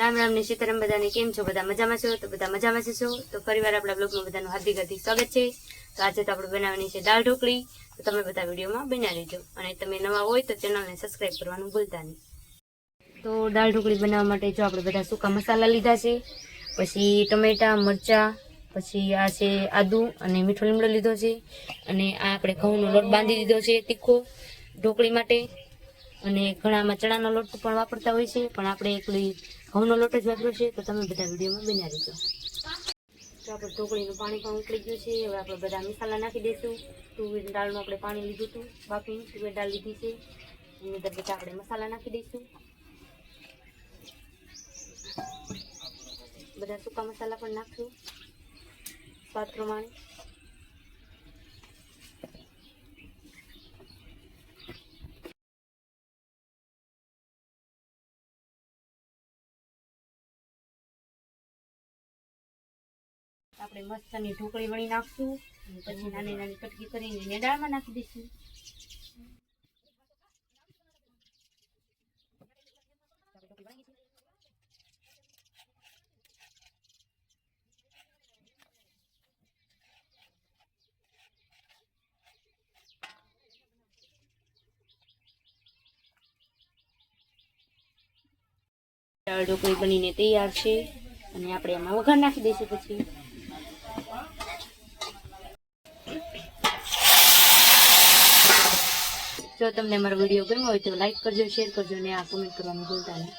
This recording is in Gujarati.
રામ રામ ને સીતારામ બધાને કેમ છો? બધા મજામાં છો? તો બધા મજામાં છો? તો ફરીવાર આપણા બ્લોગમાં બધાનું હાર્દિક હાર્દિક સ્વાગત છે. તો આજે તો આપણે બનાવવાની છે દાળ ઢોકળી. તો તમે બધા વિડીયોમાં બના લેજો અને તમે નવા હોય તો ચેનલને સબસ્ક્રાઈબ કરવાનું ભૂલતા નહીં. તો દાળ ઢોકળી બનાવવા માટે જો આપણે બધા સૂકા મસાલા લીધા છે, પછી ટમેટા, મરચાં, પછી આ છે આદુ અને મીઠો લીમડો લીધો છે. અને આ આપણે ઘઉંનો લોટ બાંધી દીધો છે તીખો ઢોકળી માટે. અને ઘણામાં ચણાનો લોટ પણ વાપરતા હોય છે, પણ આપણે એકલી ઘઉંનો લોટ જ વાપર્યો છે તો તમે બધા વિડીયોમાં બના દો તો આપણે ઢોકળીનું પાણી પણ ઉકળી ગયું છે, હવે આપણે બધા મસાલા નાખી દઈશું. તુવેર દાળનું આપણે પાણી લીધું હતું, બાફીને તુવેર દાળ લીધી છે. એની અંદર બધા આપણે મસાલા નાખી દઈશું. બધા સૂકા મસાલા પણ નાખશું સ્વાદ પ્રમાણે. આપણે મસ્તની ઢોકળી વણી નાખશું અને પછી નાની નાની કટકી કરીને એને દાળમાં નાખી દઈશું. ઢોકળી બનીને તૈયાર છે. અને આપણે એમાં વઘાર નાખી દઈશું પછી. જો તમને મારો વીડિયો ગમ્યો હોય તો લાઈક કરજો શેર કરજો અને આ કોમેન્ટ કરવાનું ભૂલતા નહીં.